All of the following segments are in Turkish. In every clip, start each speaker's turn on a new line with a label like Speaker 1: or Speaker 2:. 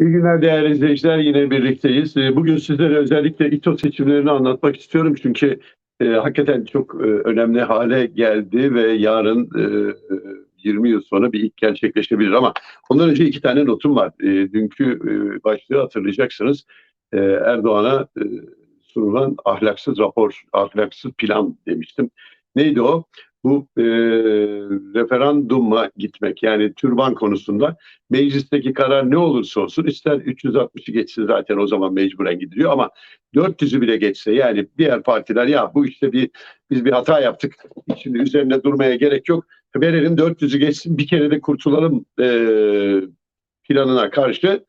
Speaker 1: İyi günler değerli izleyiciler. Yine birlikteyiz. Ee, Bugün sizlere özellikle İTO seçimlerini anlatmak istiyorum. Çünkü e, hakikaten çok e, önemli hale geldi ve yarın e, e, 20 yıl sonra bir ilk gerçekleşebilir. Ama ondan önce iki tane notum var. E, dünkü e, başlığı hatırlayacaksınız. E, Erdoğan'a e, sunulan ahlaksız rapor, ahlaksız plan demiştim. Neydi o? Bu e, referanduma gitmek yani türban konusunda meclisteki karar ne olursa olsun ister 360'ı geçsin zaten o zaman mecburen gidiliyor ama 400'ü bile geçse yani diğer partiler ya bu işte bir biz bir hata yaptık şimdi üzerine durmaya gerek yok verelim 400'ü geçsin bir kere de kurtulalım e, planına karşı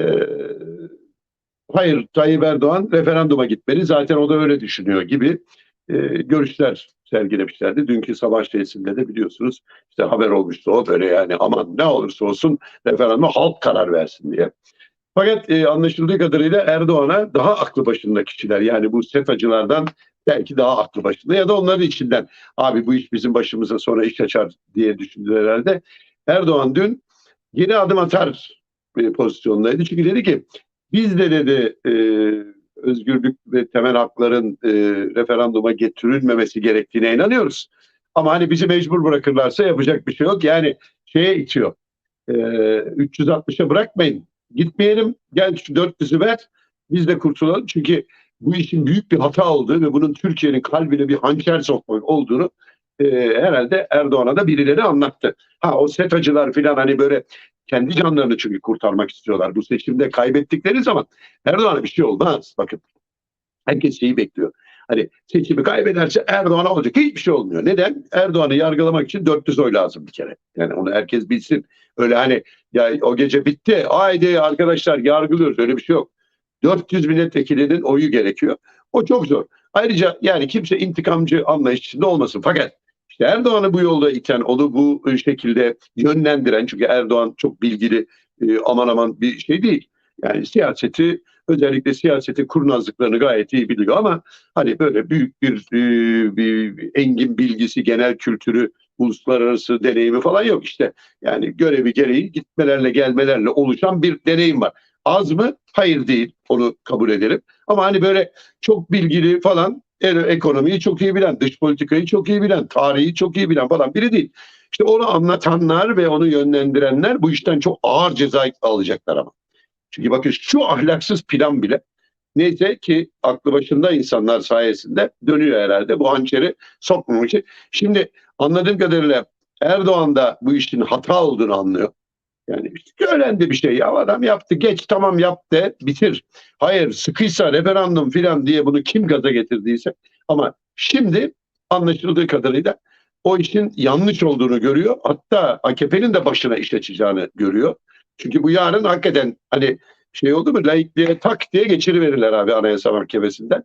Speaker 1: e, hayır Tayyip Erdoğan referanduma gitmeli zaten o da öyle düşünüyor gibi e, görüşler sergilemişlerdi. Dünkü savaş tesisinde de biliyorsunuz işte haber olmuştu o böyle yani aman ne olursa olsun referanduma halk karar versin diye. Fakat e, anlaşıldığı kadarıyla Erdoğan'a daha aklı başında kişiler yani bu SETA'cılardan belki daha aklı başında ya da onların içinden abi bu iş bizim başımıza sonra iş açar diye düşündüler herhalde. Erdoğan dün geri adım atar e, pozisyondaydı. Çünkü dedi ki biz de dedi e, özgürlük ve temel hakların e, referanduma getirilmemesi gerektiğine inanıyoruz. Ama hani bizi mecbur bırakırlarsa yapacak bir şey yok. Yani şeye itiyor. E, 360'a bırakmayın. Gitmeyelim. Şu 400'ü ver. Biz de kurtulalım. Çünkü bu işin büyük bir hata olduğu ve bunun Türkiye'nin kalbine bir hançer sokmak olduğunu e, herhalde Erdoğan'a da birileri anlattı. Ha o SETA'cılar falan hani böyle kendi canlarını çünkü kurtarmak istiyorlar. Bu seçimde kaybettikleri zaman Erdoğan'a bir şey olmaz. Bakın herkes şeyi bekliyor. Hani seçimi kaybederse Erdoğan'a olacak. Hiçbir şey olmuyor. Neden? Erdoğan'ı yargılamak için 400 oy lazım bir kere. Yani onu herkes bilsin. Öyle hani ya o gece bitti. Haydi arkadaşlar yargılıyoruz. Öyle bir şey yok. 400 milletvekilinin oyu gerekiyor. O çok zor. Ayrıca yani kimse intikamcı anlayış içinde olmasın. Fakat işte Erdoğan'ı bu yolda iten, onu bu şekilde yönlendiren çünkü Erdoğan çok bilgili e, aman aman bir şey değil. Yani siyaseti özellikle siyaseti kurnazlıklarını gayet iyi biliyor ama hani böyle büyük bir, e, bir engin bilgisi, genel kültürü, uluslararası deneyimi falan yok işte. Yani görevi gereği gitmelerle gelmelerle oluşan bir deneyim var. Az mı? Hayır değil. Onu kabul edelim. Ama hani böyle çok bilgili falan ekonomiyi çok iyi bilen, dış politikayı çok iyi bilen, tarihi çok iyi bilen falan biri değil. İşte onu anlatanlar ve onu yönlendirenler bu işten çok ağır ceza alacaklar ama. Çünkü bakın şu ahlaksız plan bile neyse ki aklı başında insanlar sayesinde dönüyor herhalde bu hançeri sokmamak için. Şimdi anladığım kadarıyla Erdoğan da bu işin hata olduğunu anlıyor. Yani işte öğrendi bir şey ya adam yaptı geç tamam yaptı bitir. Hayır sıkıysa referandum filan diye bunu kim gaza getirdiyse ama şimdi anlaşıldığı kadarıyla o işin yanlış olduğunu görüyor. Hatta AKP'nin de başına iş açacağını görüyor. Çünkü bu yarın hakikaten hani şey oldu mu laikliğe tak diye geçiriverirler abi Anayasa Mahkemesi'nden.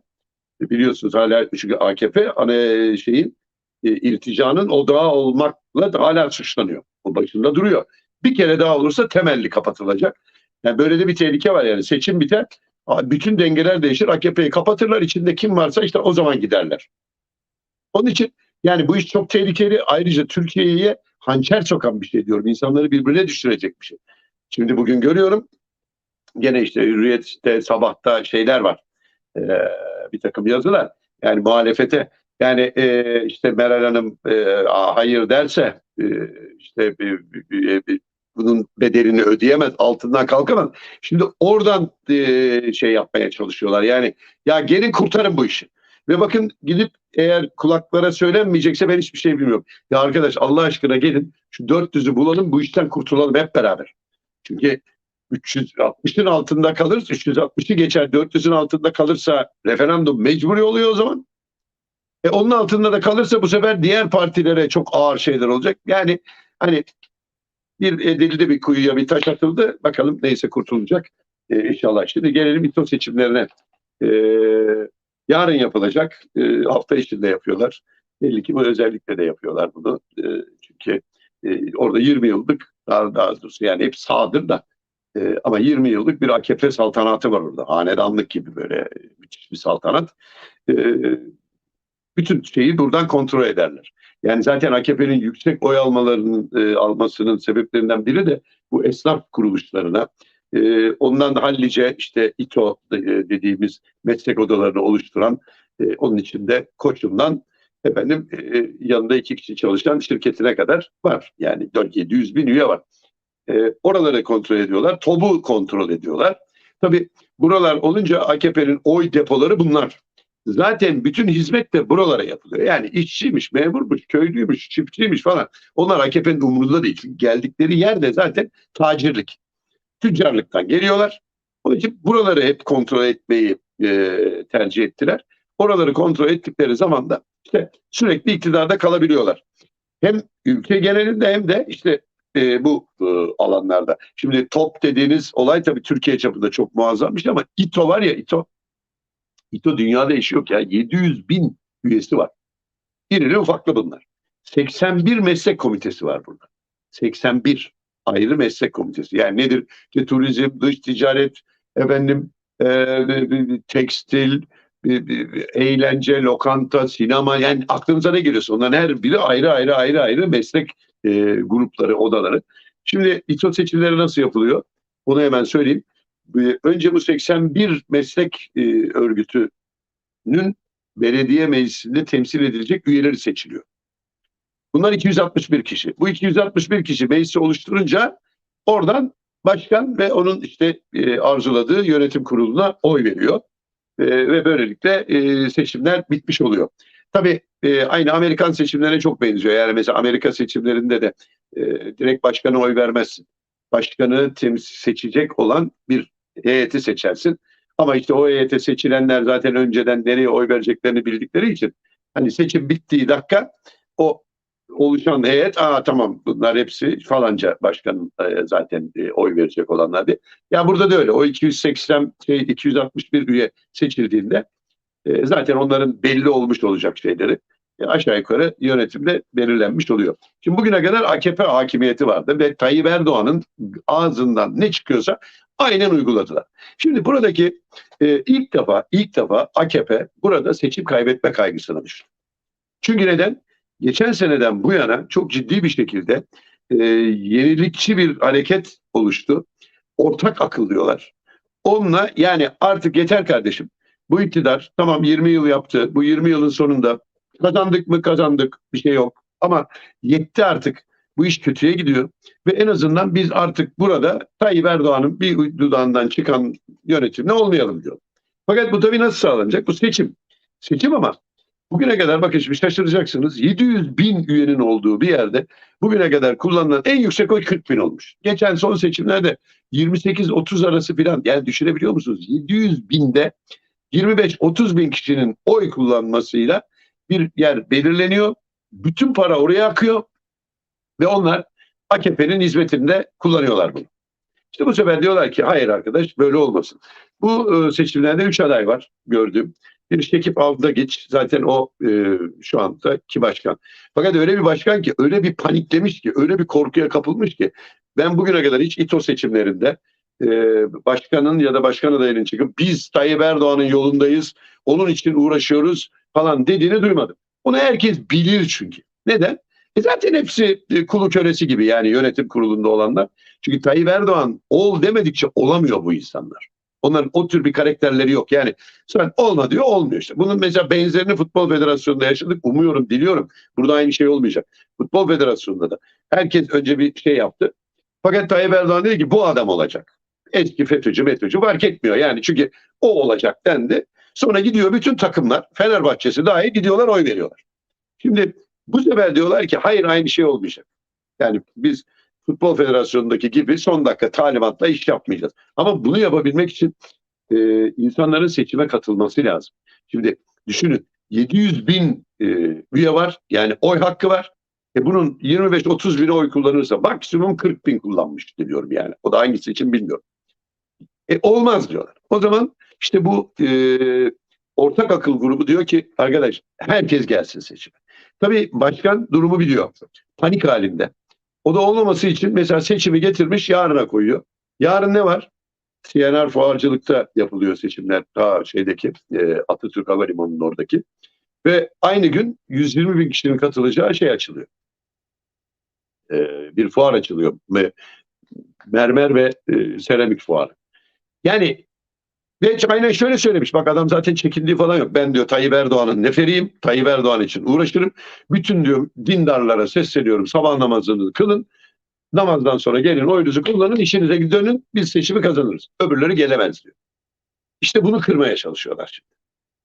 Speaker 1: Biliyorsunuz hala çünkü AKP hani şeyin e, ilticanın odağı olmakla hala suçlanıyor. O başında duruyor. Bir kere daha olursa temelli kapatılacak. Yani böyle de bir tehlike var yani seçim biter. Bütün dengeler değişir. AKP'yi kapatırlar. içinde kim varsa işte o zaman giderler. Onun için yani bu iş çok tehlikeli. Ayrıca Türkiye'ye hançer sokan bir şey diyorum. İnsanları birbirine düşürecek bir şey. Şimdi bugün görüyorum gene işte Hürriyet'te sabahta şeyler var. Ee, bir takım yazılar. Yani muhalefete yani e, işte Meral Hanım e, hayır derse e, işte bir, bir, bunun bedelini ödeyemez, altından kalkamaz. Şimdi oradan e, şey yapmaya çalışıyorlar. Yani ya gelin kurtarın bu işi. Ve bakın gidip eğer kulaklara söylenmeyecekse ben hiçbir şey bilmiyorum. Ya arkadaş Allah aşkına gelin şu 400'ü bulalım bu işten kurtulalım hep beraber. Çünkü 360'ın altında kalırsa 360'ı geçer 400'ün altında kalırsa referandum mecburi oluyor o zaman. E onun altında da kalırsa bu sefer diğer partilere çok ağır şeyler olacak. Yani hani bir edildi bir kuyuya bir taş atıldı. Bakalım neyse kurtulacak e, inşallah. Şimdi gelelim İTO seçimlerine. E, yarın yapılacak. E, hafta içinde yapıyorlar. Belli ki bu özellikle de yapıyorlar bunu. E, çünkü e, orada 20 yıllık daha, daha doğrusu yani hep sağdır da e, ama 20 yıllık bir AKP saltanatı var orada. Hanedanlık gibi böyle müthiş bir saltanat. E, bütün şeyi buradan kontrol ederler. Yani zaten AKP'nin yüksek oy almalarının e, almasının sebeplerinden biri de bu esnaf kuruluşlarına e, ondan hallice işte İTO e, dediğimiz meslek odalarını oluşturan e, onun içinde koçundan efendim e, yanında iki kişi çalışan şirketine kadar var. Yani 4-700 bin üye var. E, oraları kontrol ediyorlar. TOB'u kontrol ediyorlar. Tabi buralar olunca AKP'nin oy depoları bunlar. Zaten bütün hizmet de buralara yapılıyor. Yani işçiymiş, memurmuş, köylüymüş, çiftçiymiş falan. Onlar AKP'nin umurunda değil. Çünkü geldikleri yerde zaten tacirlik, tüccarlıktan geliyorlar. Onun için buraları hep kontrol etmeyi e, tercih ettiler. Oraları kontrol ettikleri zaman da işte sürekli iktidarda kalabiliyorlar. Hem ülke genelinde hem de işte e, bu e, alanlarda. Şimdi top dediğiniz olay tabii Türkiye çapında çok muazzam bir şey ama İTO var ya İTO. İTO dünyada eşi yok ya. 700 bin üyesi var. Birili ufaklı bunlar. 81 meslek komitesi var burada. 81 ayrı meslek komitesi. Yani nedir? İşte turizm, dış ticaret, efendim e, tekstil, eğlence, lokanta, sinema yani aklınıza ne geliyorsa onların her biri ayrı ayrı ayrı ayrı meslek e, grupları, odaları. Şimdi İTO seçimleri nasıl yapılıyor? Bunu hemen söyleyeyim. Önce bu 81 meslek e, örgütünün belediye meclisinde temsil edilecek üyeleri seçiliyor. Bunlar 261 kişi. Bu 261 kişi meclisi oluşturunca oradan başkan ve onun işte e, arzuladığı yönetim kuruluna oy veriyor. E, ve böylelikle e, seçimler bitmiş oluyor. Tabii e, aynı Amerikan seçimlerine çok benziyor. Yani mesela Amerika seçimlerinde de e, direkt başkanı oy vermezsin. Başkanı temsil seçecek olan bir heyeti seçersin. Ama işte o heyete seçilenler zaten önceden nereye oy vereceklerini bildikleri için hani seçim bittiği dakika o oluşan heyet aa tamam bunlar hepsi falanca başkanın e, zaten e, oy verecek olanlar diye. Ya burada da öyle. O 280 şey 261 üye seçildiğinde e, zaten onların belli olmuş olacak şeyleri e, aşağı yukarı yönetimde belirlenmiş oluyor. Şimdi bugüne kadar AKP hakimiyeti vardı ve Tayyip Erdoğan'ın ağzından ne çıkıyorsa aynen uyguladılar. Şimdi buradaki e, ilk defa ilk defa AKP burada seçim kaybetme kaygısına düştü. Çünkü neden? Geçen seneden bu yana çok ciddi bir şekilde e, yenilikçi bir hareket oluştu. Ortak akıl diyorlar. Onunla yani artık yeter kardeşim. Bu iktidar tamam 20 yıl yaptı. Bu 20 yılın sonunda kazandık mı kazandık bir şey yok. Ama yetti artık. Bu iş kötüye gidiyor. Ve en azından biz artık burada Tayyip Erdoğan'ın bir dudağından çıkan yönetimle olmayalım diyor. Fakat bu tabii nasıl sağlanacak? Bu seçim. Seçim ama bugüne kadar bakın şimdi şaşıracaksınız. 700 bin üyenin olduğu bir yerde bugüne kadar kullanılan en yüksek oy 40 bin olmuş. Geçen son seçimlerde 28-30 arası filan yani düşünebiliyor musunuz? 700 binde 25-30 bin kişinin oy kullanmasıyla bir yer belirleniyor. Bütün para oraya akıyor ve onlar AKP'nin hizmetinde kullanıyorlar bunu. İşte bu sefer diyorlar ki hayır arkadaş böyle olmasın. Bu e, seçimlerde üç aday var gördüğüm. Bir Şekip Aldagiç zaten o e, şu anda ki başkan. Fakat öyle bir başkan ki öyle bir paniklemiş ki öyle bir korkuya kapılmış ki ben bugüne kadar hiç İTO seçimlerinde e, başkanın ya da başkan adayının çıkıp biz Tayyip Erdoğan'ın yolundayız onun için uğraşıyoruz falan dediğini duymadım. Onu herkes bilir çünkü. Neden? E zaten hepsi e, kulu kölesi gibi yani yönetim kurulunda olanlar. Çünkü Tayyip Erdoğan ol demedikçe olamıyor bu insanlar. Onların o tür bir karakterleri yok. Yani sen olma diyor olmuyor işte. Bunun mesela benzerini Futbol Federasyonu'nda yaşadık. Umuyorum, diliyorum. Burada aynı şey olmayacak. Futbol Federasyonu'nda da herkes önce bir şey yaptı. Fakat Tayyip Erdoğan dedi ki bu adam olacak. Eski FETÖ'cü, METÖ'cü fark etmiyor yani. Çünkü o olacak dendi. Sonra gidiyor bütün takımlar, Fenerbahçe'si dahi gidiyorlar oy veriyorlar. Şimdi bu sefer diyorlar ki hayır aynı şey olmayacak. Yani biz Futbol Federasyonu'ndaki gibi son dakika talimatla iş yapmayacağız. Ama bunu yapabilmek için e, insanların seçime katılması lazım. Şimdi düşünün 700 bin e, üye var yani oy hakkı var. E bunun 25-30 bin oy kullanırsa maksimum 40 bin kullanmış diyorum yani. O da hangisi için bilmiyorum. E, olmaz diyorlar. O zaman işte bu e, ortak akıl grubu diyor ki arkadaş herkes gelsin seçime. Tabii başkan durumu biliyor. Panik halinde. O da olmaması için mesela seçimi getirmiş yarına koyuyor. Yarın ne var? CNR fuarcılıkta yapılıyor seçimler. Ta şeydeki e, Atatürk Havalimanı'nın oradaki. Ve aynı gün 120 bin kişinin katılacağı şey açılıyor. E, bir fuar açılıyor. Mermer ve e, seramik fuarı. Yani ve aynen şöyle söylemiş. Bak adam zaten çekindiği falan yok. Ben diyor Tayyip Erdoğan'ın neferiyim. Tayyip Erdoğan için uğraşırım. Bütün diyor dindarlara sesleniyorum. Sabah namazını kılın. Namazdan sonra gelin oyunuzu kullanın. işinize dönün. Biz seçimi kazanırız. Öbürleri gelemez diyor. İşte bunu kırmaya çalışıyorlar şimdi.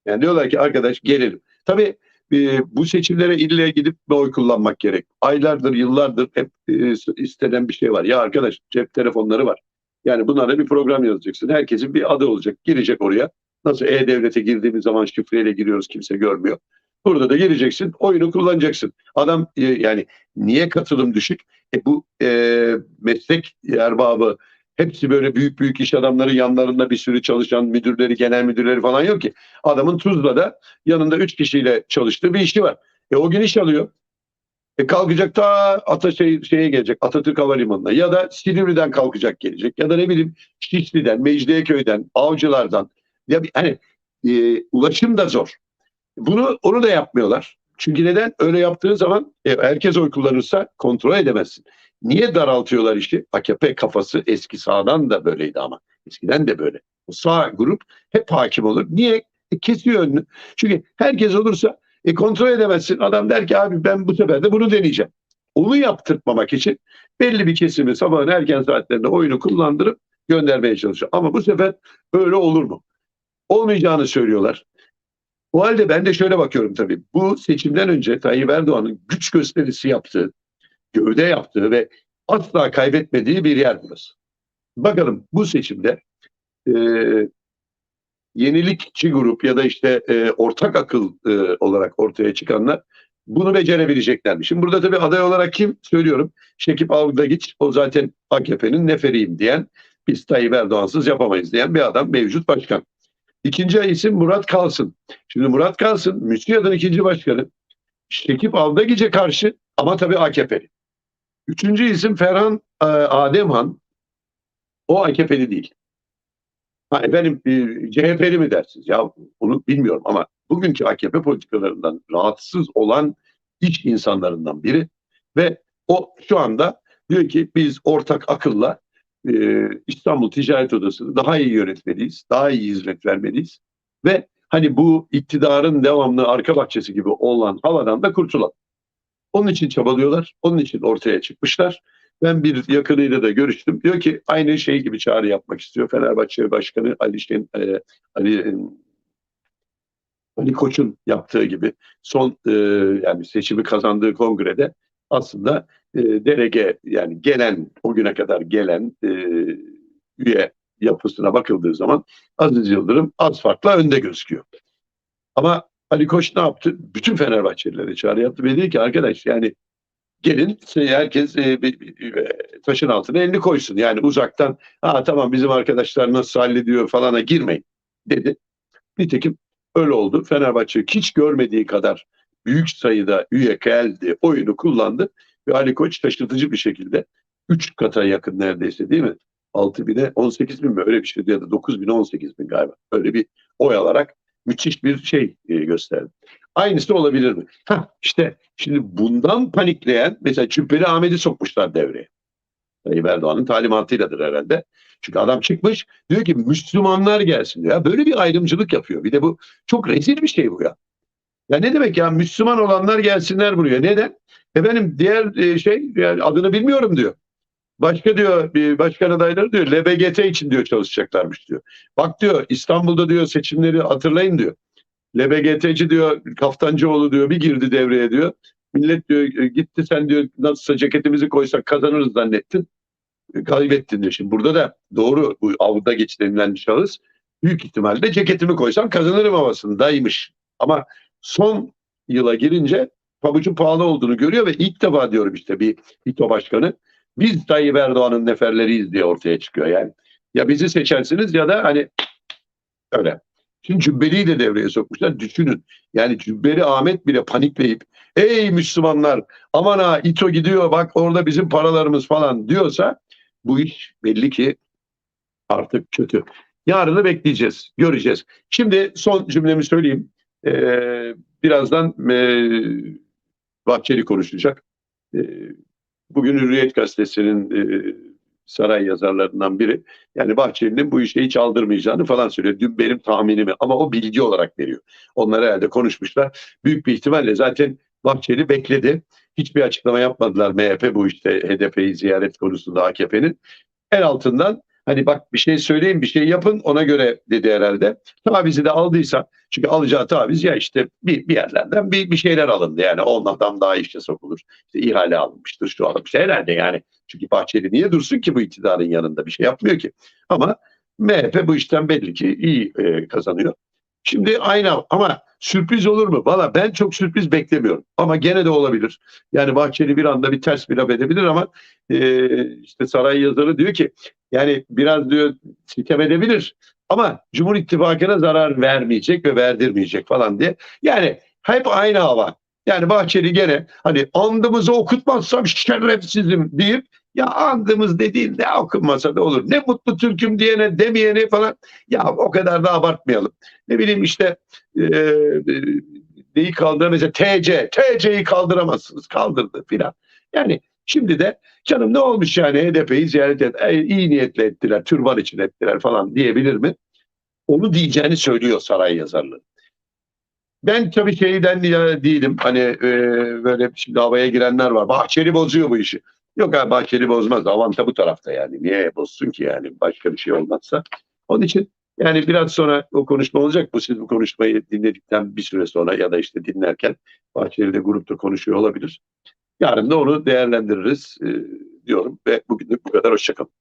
Speaker 1: Yani diyorlar ki arkadaş gelelim. Tabii e, bu seçimlere ille gidip bir oy kullanmak gerek. Aylardır, yıllardır hep e, istenen bir şey var. Ya arkadaş cep telefonları var. Yani bunlara bir program yazacaksın. Herkesin bir adı olacak. Girecek oraya. Nasıl E-Devlet'e girdiğimiz zaman şifreyle giriyoruz kimse görmüyor. Burada da gireceksin. Oyunu kullanacaksın. Adam e, yani niye katılım düşük? E, bu e, meslek erbabı hepsi böyle büyük büyük iş adamları yanlarında bir sürü çalışan müdürleri, genel müdürleri falan yok ki. Adamın Tuzla'da yanında üç kişiyle çalıştığı bir işi var. E o gün iş alıyor. E kalkacak ta Ataşehir şeye gelecek Atatürk Havalimanı'na ya da Silivri'den kalkacak gelecek ya da ne bileyim Şişli'den, Mecidiyeköy'den, Avcılar'dan ya bir, hani e, ulaşım da zor. Bunu onu da yapmıyorlar. Çünkü neden? Öyle yaptığın zaman e, herkes oy kullanırsa kontrol edemezsin. Niye daraltıyorlar işi? AKP kafası eski sağdan da böyleydi ama. Eskiden de böyle. O sağ grup hep hakim olur. Niye? E, kesiyor önünü. Çünkü herkes olursa e, kontrol edemezsin. Adam der ki abi ben bu sefer de bunu deneyeceğim. Onu yaptırtmamak için belli bir kesimi sabahın erken saatlerinde oyunu kullandırıp göndermeye çalışıyor. Ama bu sefer öyle olur mu? Olmayacağını söylüyorlar. O halde ben de şöyle bakıyorum tabii. Bu seçimden önce Tayyip Erdoğan'ın güç gösterisi yaptığı, gövde yaptığı ve asla kaybetmediği bir yer burası. Bakalım bu seçimde e, yenilikçi grup ya da işte e, ortak akıl e, olarak ortaya çıkanlar bunu becerebilecekler mi? Şimdi burada tabii aday olarak kim söylüyorum? Şekip Avdagiç o zaten AKP'nin neferiyim diyen biz Tayyip Erdoğan'sız yapamayız diyen bir adam mevcut başkan. İkinci isim Murat Kalsın. Şimdi Murat Kalsın MÜSİAD'ın ikinci başkanı. Şekip Avdagiç'e karşı ama tabii AKP'li. Üçüncü isim Ferhan e, Ademhan. O AKP'li değil. Ha efendim e, CHP'li mi dersiniz? Ya bunu bilmiyorum ama bugünkü AKP politikalarından rahatsız olan iş insanlarından biri ve o şu anda diyor ki biz ortak akılla e, İstanbul Ticaret Odası'nı daha iyi yönetmeliyiz, daha iyi hizmet vermeliyiz ve hani bu iktidarın devamlı arka bahçesi gibi olan havadan da kurtulalım. Onun için çabalıyorlar, onun için ortaya çıkmışlar. Ben bir yakınıyla da görüştüm. Diyor ki aynı şey gibi çağrı yapmak istiyor. Fenerbahçe Başkanı Ali Şen, e, Ali e, Ali Koç'un yaptığı gibi son e, yani seçimi kazandığı kongrede aslında e, delege yani gelen o güne kadar gelen e, üye yapısına bakıldığı zaman Aziz Yıldırım az farkla önde gözüküyor. Ama Ali Koç ne yaptı? Bütün Fenerbahçelilere çağrı yaptı ve dedi ki arkadaş yani gelin herkes e, e, taşın altına elini koysun. Yani uzaktan ha tamam bizim arkadaşlar nasıl hallediyor falana girmeyin dedi. Nitekim öyle oldu. Fenerbahçe hiç görmediği kadar büyük sayıda üye geldi, oyunu kullandı ve Ali Koç taşıtıcı bir şekilde 3 kata yakın neredeyse değil mi? 6 bine 18 bin mi öyle bir şeydi ya da 9 bine 18 bin galiba. Öyle bir oy alarak müthiş bir şey e, gösterdi. Aynısı olabilir mi? Heh, işte şimdi bundan panikleyen mesela Cübbeli Ahmet'i sokmuşlar devreye. Tayyip Erdoğan'ın talimatıyladır herhalde. Çünkü adam çıkmış diyor ki Müslümanlar gelsin diyor. Ya böyle bir ayrımcılık yapıyor. Bir de bu çok rezil bir şey bu ya. Ya ne demek ya Müslüman olanlar gelsinler buraya. Neden? Efendim diğer e, şey yani adını bilmiyorum diyor. Başka diyor bir başkan adayları diyor LBGT için diyor çalışacaklarmış diyor. Bak diyor İstanbul'da diyor seçimleri hatırlayın diyor. LBGT'ci diyor Kaftancıoğlu diyor bir girdi devreye diyor. Millet diyor e, gitti sen diyor nasılsa ceketimizi koysak kazanırız zannettin. E, kaybettin diyor. Şimdi burada da doğru bu avda geç denilen şahıs büyük ihtimalle ceketimi koysam kazanırım havasındaymış. Ama son yıla girince pabucun pahalı olduğunu görüyor ve ilk defa diyorum işte bir İTO başkanı biz Tayyip Erdoğan'ın neferleriyiz diye ortaya çıkıyor yani. Ya bizi seçersiniz ya da hani öyle. Şimdi Cübbeli'yi de devreye sokmuşlar. Düşünün. Yani Cübbeli Ahmet bile panikleyip ey Müslümanlar aman ha İTO gidiyor bak orada bizim paralarımız falan diyorsa bu iş belli ki artık kötü. Yarını bekleyeceğiz, göreceğiz. Şimdi son cümlemi söyleyeyim. Ee, birazdan e, Bahçeli konuşacak. E, bugün Hürriyet Gazetesi'nin e, saray yazarlarından biri. Yani Bahçeli'nin bu işe hiç aldırmayacağını falan söylüyor. Dün benim tahminimi ama o bilgi olarak veriyor. Onlar herhalde konuşmuşlar. Büyük bir ihtimalle zaten Bahçeli bekledi. Hiçbir açıklama yapmadılar MHP bu işte HDP'yi ziyaret konusunda AKP'nin. En altından hani bak bir şey söyleyin bir şey yapın ona göre dedi herhalde. Tavizi de aldıysa çünkü alacağı taviz ya işte bir, bir yerlerden bir, bir şeyler alındı yani onlardan daha işe sokulur. İşte ihale alınmıştır şu alınmıştır herhalde yani. Çünkü Bahçeli niye dursun ki bu iktidarın yanında bir şey yapmıyor ki. Ama MHP bu işten belli ki iyi e, kazanıyor. Şimdi aynı ama sürpriz olur mu? Valla ben çok sürpriz beklemiyorum. Ama gene de olabilir. Yani Bahçeli bir anda bir ters bir laf edebilir ama e, işte saray yazarı diyor ki yani biraz diyor sitem edebilir ama Cumhur İttifakı'na zarar vermeyecek ve verdirmeyecek falan diye. Yani hep aynı hava. Yani Bahçeli gene hani andımızı okutmazsam şerefsizim deyip ya andımız dediğin ne okunmasa da olur. Ne mutlu Türk'üm diyene demeyene falan. Ya o kadar da abartmayalım. Ne bileyim işte e, neyi kaldıra mesela TC. TC'yi kaldıramazsınız. Kaldırdı filan. Yani şimdi de canım ne olmuş yani HDP'yi ziyaret et. E, iyi niyetle ettiler. Türban için ettiler falan diyebilir mi? Onu diyeceğini söylüyor saray yazarlığı. Ben tabii şeyden değilim. Hani e, böyle şimdi havaya girenler var. Bahçeli bozuyor bu işi. Yok abi Bahçeli bozmaz. Avanta bu tarafta yani. Niye bozsun ki yani? Başka bir şey olmazsa. Onun için yani biraz sonra o konuşma olacak. Bu siz bu konuşmayı dinledikten bir süre sonra ya da işte dinlerken Bahçeli de grupta konuşuyor olabilir. Yarın da onu değerlendiririz e, diyorum ve bugünlük bu kadar. Hoşçakalın.